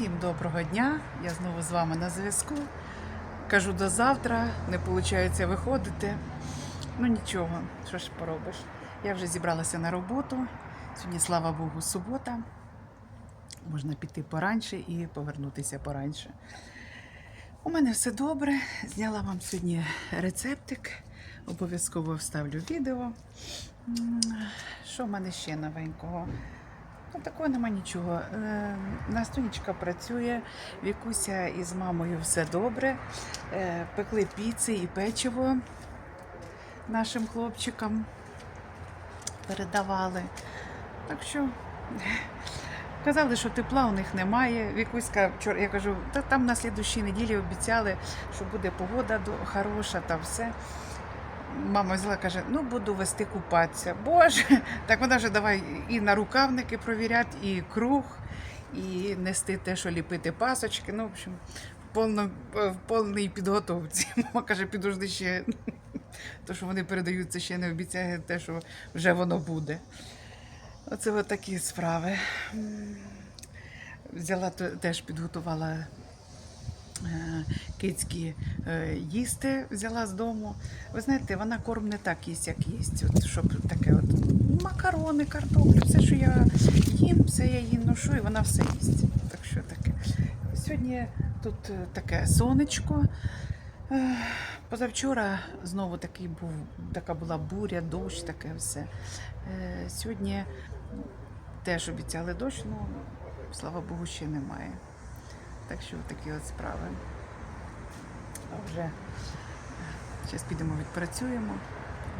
Всім доброго дня! Я знову з вами на зв'язку. Кажу до завтра, не виходить виходити. Ну нічого, що ж поробиш. Я вже зібралася на роботу. Сьогодні, слава Богу, субота. Можна піти пораньше і повернутися пораньше. У мене все добре. Зняла вам сьогодні рецептик. Обов'язково вставлю відео. Що в мене ще новенького? Такого нема нічого. Е, Настунечка працює, Вікуся із мамою все добре. Е, Пекли піци і печиво нашим хлопчикам. Передавали. Так що казали, що тепла у них немає. Вікуська вчора, я кажу, та там на слідущій неділі обіцяли, що буде погода хороша та все. Мама взяла, каже, ну буду вести купатися. Боже, так вона вже давай і на рукавники провіряти, і круг, і нести те, що ліпити пасочки. Ну, в общем, в, повно, в повній підготовці. Мама каже, підожди ще. То, що вони передають, це ще не обіцяє те, що вже воно буде. Оце от такі справи. Взяла теж підготувала е, кицькі е, їсти взяла з дому. Ви знаєте, вона корм не так їсть, як їсть. От, щоб таке от макарони, картоплю, все, що я їм, все я їй ношу, і вона все їсть. Так що таке. Сьогодні тут е, таке сонечко. Е, Позавчора знову такий був, така була буря, дощ, таке все. Е, Сьогодні теж обіцяли дощ, ну слава Богу, ще немає. Так що такі от справи. А вже зараз підемо відпрацюємо,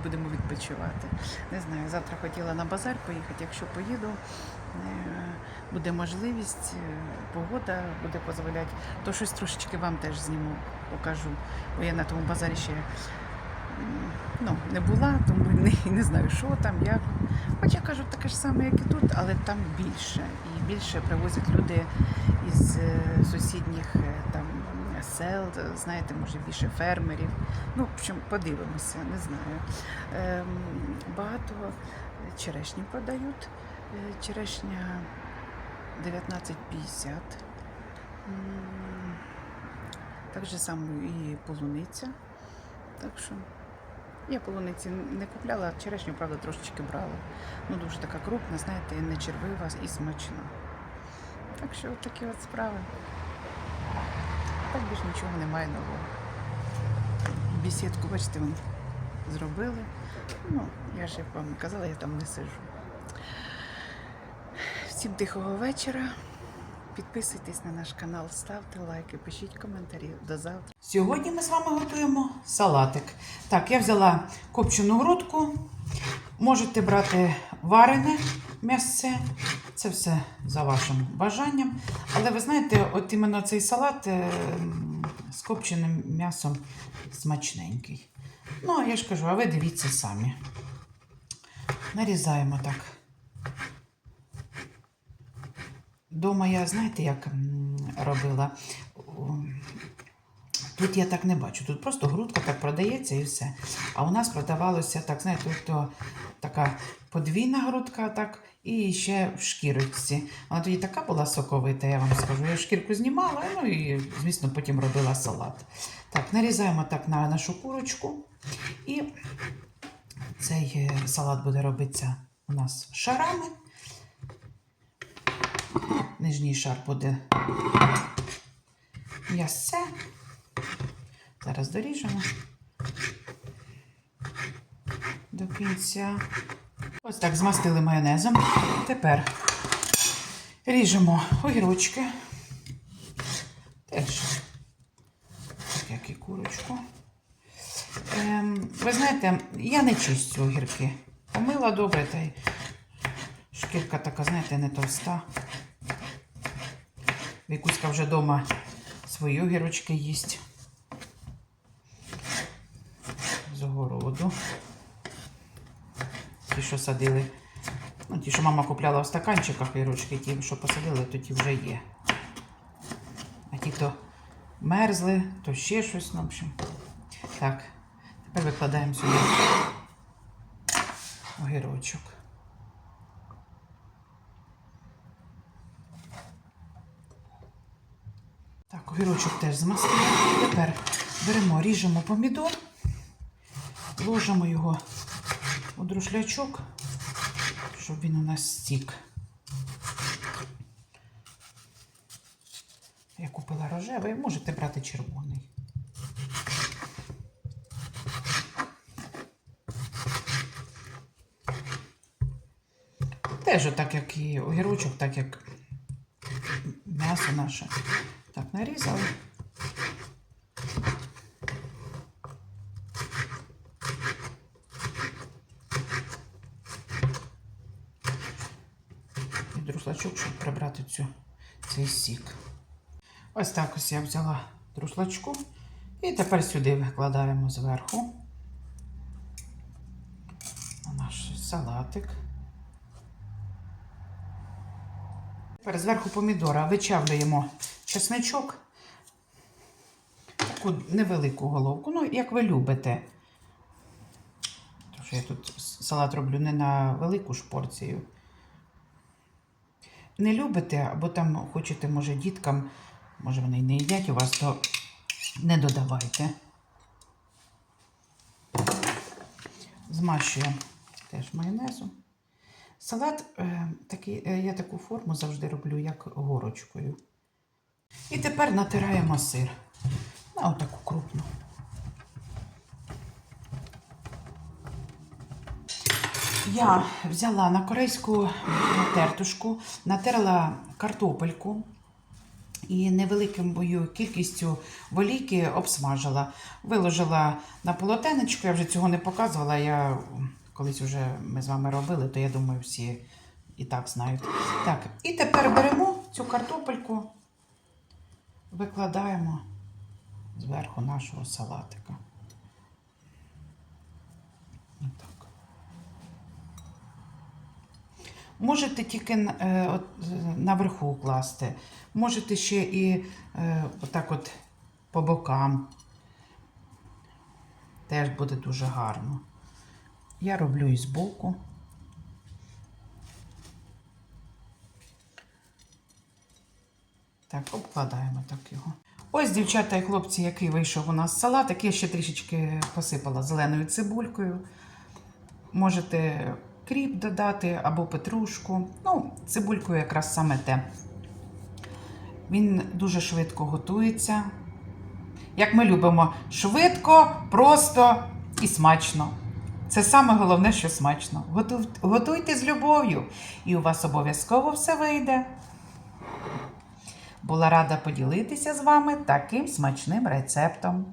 будемо відпочивати. Не знаю, завтра хотіла на базар поїхати. Якщо поїду, е, буде можливість, е, погода буде дозволяти, то щось трошечки вам теж зніму, покажу. Бо я на тому базарі ще ну, не була, тому не, не знаю, що там, як. Хоча кажуть, таке ж саме, як і тут, але там більше. І більше привозять люди із е, сусідніх е, там сел, знаєте, може більше фермерів. Ну, в общем, подивимося, не знаю. Ем, багато черешні продають. Е, Черешня 19,50. Так же само і полуниця. Так що я полуниці не купляла, а черешню, правда, трошечки брала. Ну, дуже така крупна, знаєте, не червива і смачна. Так що от такі от справи. Так більш нічого немає нового. Бесідку, бачите, вони зробили. Ну, я ж як вам казала, я там не сижу. Всім тихого вечора. Підписуйтесь на наш канал, ставте лайки, пишіть коментарі. До завтра. Сьогодні ми з вами готуємо салатик. Так, я взяла копчену грудку. Можете брати варене м'ясце. Це все за вашим бажанням. Але ви знаєте, от іменно цей салат е, з копченим м'ясом смачненький. Ну, а я ж кажу, а ви дивіться самі. Нарізаємо так. Дома я, знаєте, як робила? Тут я так не бачу. Тут просто грудка так продається і все. А у нас продавалося так, знаєте, то така подвійна грудка, так, і ще в шкірочці. Вона тоді така була соковита, я вам скажу. Я шкірку знімала, ну і, звісно, потім робила салат. Так, нарізаємо так на нашу курочку. І цей е, салат буде робитися у нас шарами. Нижній шар буде м'ясце. Зараз доріжемо до кінця. Ось так змастили майонезом. Тепер ріжемо огірочки. Теж, як і курочку. Ем, ви знаєте, я не чистю огірки. Помила добре, та й шкірка така, знаєте, не товста. Вікуська вже вдома свої огірочки їсть. З огороду. Ті, що садили. Ну, ті, що мама купляла в стаканчиках огірочки, ті, що посадили, то ті вже є. А ті, хто мерзли, то ще щось, ну, в общем. Так, тепер викладаємо сюди огірочок. Так, огірочок теж змастили. Тепер беремо, ріжемо помідор, ложимо його у друшлячок, щоб він у нас стік. Я купила рожевий, можете брати червоний. Теж так, як і огірочок, так як м'ясо наше. Так, нарізали. І друшлачок, щоб прибрати цю, цей сік. Ось так ось я взяла друшлачку. І тепер сюди викладаємо зверху наш салатик. Тепер зверху помідора вичавлюємо чесничок, таку невелику головку, ну, як ви любите. Тому що я тут салат роблю не на велику ж порцію. Не любите, або там хочете, може, діткам, може, вони й не їдять у вас, то не додавайте. Змащуємо теж майонезом. Салат е, такий, е, я таку форму завжди роблю, як горочкою. І тепер натираємо сир на отаку крупну. Я взяла на корейську тертушку, натерла картопельку і невеликою кількістю волійки обсмажила. Виложила на полотенечко, я вже цього не показувала. Я колись вже ми з вами робили, то я думаю, всі і так знають. Так, і тепер беремо цю картопельку, викладаємо зверху нашого салатика. Отак. Можете тільки е, наверху класти, можете ще і е, отак от по бокам. Теж буде дуже гарно. Я роблю і збоку. Так, обкладаємо так його. Ось, дівчата і хлопці, який вийшов у нас салатик. Я ще трішечки посипала зеленою цибулькою. Можете кріп додати або петрушку. Ну, цибулькою якраз саме те. Він дуже швидко готується. Як ми любимо, швидко, просто і смачно. Це саме головне, що смачно. Готуйте з любов'ю, і у вас обов'язково все вийде. Була рада поділитися з вами таким смачним рецептом.